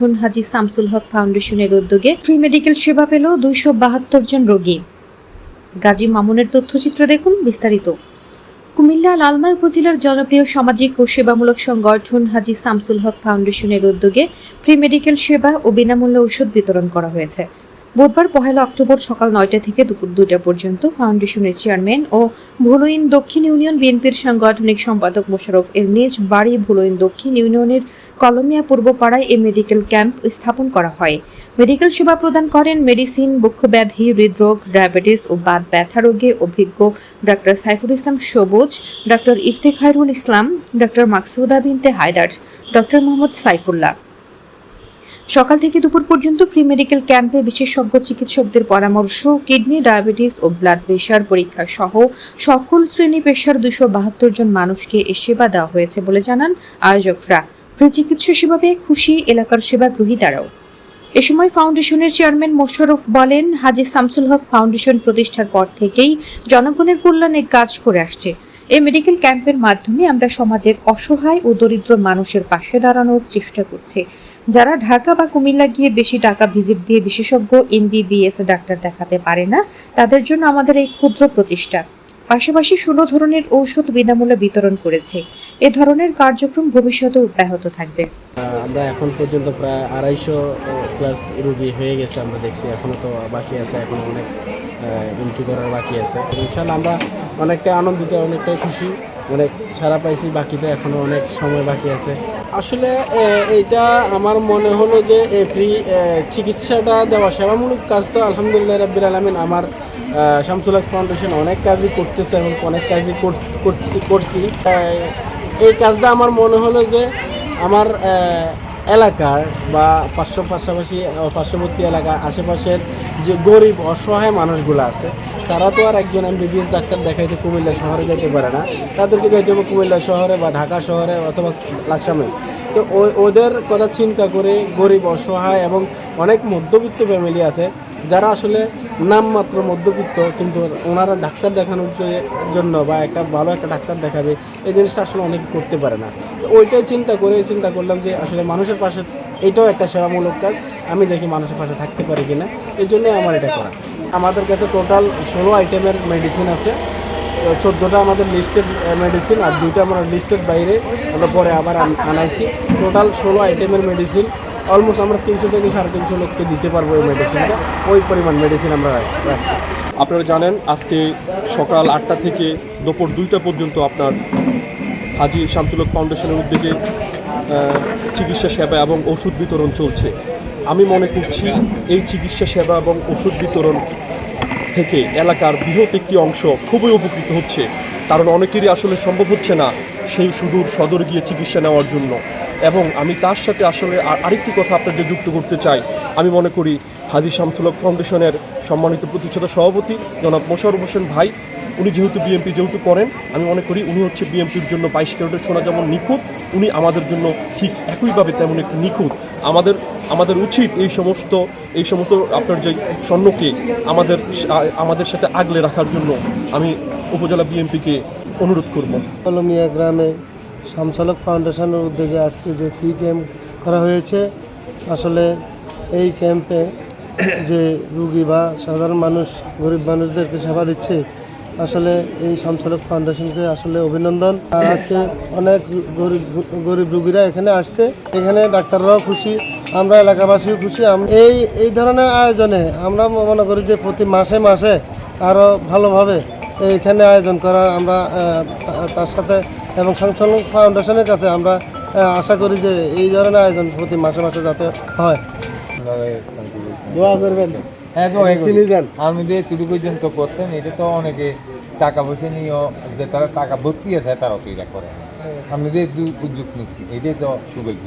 নুন হাজি শামসুল হক ফাউন্ডেশনের উদ্যোগে ফ্রি মেডিকেল সেবা পেল দুইশো বাহাত্তর জন রোগী। গাজী মামুনের তথ্যচিত্র দেখুন বিস্তারিত। কুমিল্লা লালমাই উপজেলার জনপ্রিয় সামাজিক ও সেবামূলক সংগঠন হাজি শামসুল হক ফাউন্ডেশনের উদ্যোগে ফ্রি মেডিকেল সেবা ও বিনামূল্যে ওষুধ বিতরণ করা হয়েছে। বুধবার পহেলা অক্টোবর সকাল নয়টা থেকে দুপুর দুইটা পর্যন্ত ফাউন্ডেশনের চেয়ারম্যান ও ভুলুইন দক্ষিণ ইউনিয়ন বিএনপির সাংগঠনিক সম্পাদক মোশাররফ এর নিজ বাড়ি ভুলুইন দক্ষিণ ইউনিয়নের কলমিয়া পূর্বপাড়ায় এই মেডিকেল ক্যাম্প স্থাপন করা হয়। মেডিকেল সেবা প্রদান করেন মেডিসিন বক্ষব্যাধি হৃদরোগ, ডায়াবেটিস ও বাত ব্যথা রোগে অভিজ্ঞ doctor Saiful Islam Sabuj, doctor Iftekhairul Islam, doctor Maksuda Binte Haider doctor Mohammad Saifullah. সকাল থেকে দুপুর পর্যন্ত প্রি মেডিকেল ক্যাম্পে বিশেষজ্ঞ চিকিৎসকদের পরামর্শ, কিডনি, ডায়াবেটিস ও ব্লাড প্রেশার পরীক্ষা সহ সকল শ্রেণি পেশার দুশো বাহাত্তর জন মানুষকে এ সেবা দেওয়া হয়েছে বলে জানান আয়োজকরা। ফ্রি চিকিৎসা সেবা পেয়ে খুশি এলাকার সেবা গ্রহীতারাও এ সময় ফাউন্ডেশনের চেয়ারম্যান মোশাররফ বলেন, হাজি শামসুল হক ফাউন্ডেশন প্রতিষ্ঠার পর থেকেই জনগণের কল্যাণে কাজ করে আসছে। এই মেডিকেল ক্যাম্পের মাধ্যমে আমরা সমাজের অসহায় ও দরিদ্র মানুষের পাশে দাঁড়ানোর চেষ্টা করছি, যারা ঢাকা বা কুমিল্লা গিয়ে বেশি টাকা ভিজিট দিয়ে বিশেষজ্ঞ, এমবিবিএস ডাক্তার দেখাতে পারে না, তাদের জন্য আমাদের এই ক্ষুদ্র প্রতিষ্ঠা পাশাপাশি ষোলো ধরনের ঔষধ বিনামূল্যে বিতরণ করেছে। এ ধরনের কার্যক্রম ভবিষ্যতে অব্যাহত থাকবে। আমরা এখন পর্যন্ত প্রায় আড়াইশো প্লাস রুগী হয়ে গেছে আমরা দেখছি। এখনও তো বাকি আছে এখনও অনেক এন্ট্রি করার বাকি আছে। ইনশাল্লাহ আমরা অনেকটাই আনন্দিত অনেকটাই খুশি। অনেক সারা পাইছি বাকিতে এখনও অনেক সময় বাকি আছে। আসলে এ, এইটা আমার মনে হলো যে ফ্রি চিকিৎসাটা দেওয়া সেবামূলক কাজ তো আলহামদুলিল্লাহ রাব্বির আলমিন আমার আহ, শামসুল ফাউন্ডেশন অনেক কাজই করতেছে এবং অনেক কাজই কর- করছি করছি। এই কাজটা আমার মনে হলো যে আমার এলাকার বা পার্শ্ব পাশাপাশি পার্শ্ববর্তী এলাকা আশেপাশের যে গরিব, অসহায় মানুষগুলো আছে, তারা তো আর একজন এমবিবিএস ডাক্তার দেখাইতে কুমিল্লা শহরে যেতে পারে না। তাদেরকে যাইতে হবে কুমিল্লা শহরে বা ঢাকা শহরে অথবা লাকসামে। তো ওদের কথা চিন্তা করে গরিব, অসহায় এবং অনেক মধ্যবিত্ত ফ্যামিলি আছে যারা আসলে নামমাত্র মধ্যবিত্ত কিন্তু ওনারা ডাক্তার দেখানোর জন্য বা একটা ভালো একটা ডাক্তার দেখাবে, এই জিনিসটা আসলে অনেক করতে পারে না। ওইটাই চিন্তা করে চিন্তা করলাম যে আসলে মানুষের পাশে এটাও একটা সেবামূলক কাজ, আমি দেখি মানুষের পাশে থাকতে পারি কিনা। এই জন্যই আমার এটা করা। আমাদের কাছে টোটাল ষোলো আইটেমের মেডিসিন আছে। চোদ্দোটা আমাদের লিস্টেড মেডিসিন আর দুইটা আমরা লিস্টেড বাইরে। আমরা পরে আবার আন- আনাইছি। টোটাল ষোলো আইটেমের মেডিসিন অলমোস্ট আমরা তিনশো থেকে সাড়ে তিনশো লোককে দিতে পারব এই মেডিসিনটা ওই পরিমাণ মেডিসিন আমরা রাখছি। আপনারা জানেন, আজকে সকাল আটটা থেকে দুপুর দুইটা পর্যন্ত আপনার হাজি শামসুলক ফাউন্ডেশনের উদ্যোগে চিকিৎসা সেবা এবং ওষুধ বিতরণ চলছে। আমি মনে করছি এই চিকিৎসা সেবা এবং ওষুধ বিতরণ থেকে এলাকার বৃহৎ একটি অংশ খুবই উপকৃত হচ্ছে। কারণ অনেকেরই আসলে সম্ভব হচ্ছে না সেই সুদূর সদর গিয়ে চিকিৎসা নেওয়ার জন্য। এবং আমি তার সাথে আসলে আর- আরেকটি কথা আপনাদের যুক্ত করতে চাই। আমি মনে করি হাজি শামসুলক ফাউন্ডেশনের সম্মানিত প্রতিষ্ঠাতা সভাপতি জনাব মোশারফ হোসেন ভাই, উনি যেহেতু বিএমপি যেহেতু করেন, আমি মনে করি উনি হচ্ছে বিএমপির জন্য বাইশ ক্যারেটের সোনা যেমন নিখুঁত, উনি আমাদের জন্য ঠিক একইভাবে তেমন একটি নিখুঁত। আমাদের আমাদের উচিত এই সমস্ত এই সমস্ত আপনার যে স্বর্ণকে আমাদের আমাদের সাথে আগলে রাখার জন্য আমি উপজেলা বিএমপিকে অনুরোধ করব। কলমিয়া গ্রামে শামসালক ফাউন্ডেশনের উদ্যোগে আজকে যে ফ্রি ক্যাম্প করা হয়েছে, আসলে এই ক্যাম্পে যে রুগী বা সাধারণ মানুষ, গরিব মানুষদেরকে সেবা দিচ্ছে, আসলে এই শামসালক ফাউন্ডেশনকে আসলে অভিনন্দন। আর আজকে অনেক গরিব গরিব রুগীরা এখানে আসছে। এখানে ডাক্তাররাও খুশি, আমরা এলাকাবাসীও খুশি। এই এই ধরনের আয়োজনে আমরা মনে করি যে প্রতি মাসে মাসে আরও ভালোভাবে এইখানে আয়োজন করা আমরা তার সাথে এবং সাংসল ফাউন্ডেশনের কাছে আমরা আশা করি যে এই ধরনের আয়োজন প্রতি মাসে মাসে যাতে হয়। দোয়া করবেন। হ্যাঁ তো এগুলো। আমি যে তুলি পর্যন্ত করতেন এটা তো অনেকে টাকা পয়সা নিয়েও যে তারা টাকা ভর্তি আছে তারাও তো এটা করে। আমি যে উদ্যোগ নিচ্ছি এটাই তো সৌভাগ্য।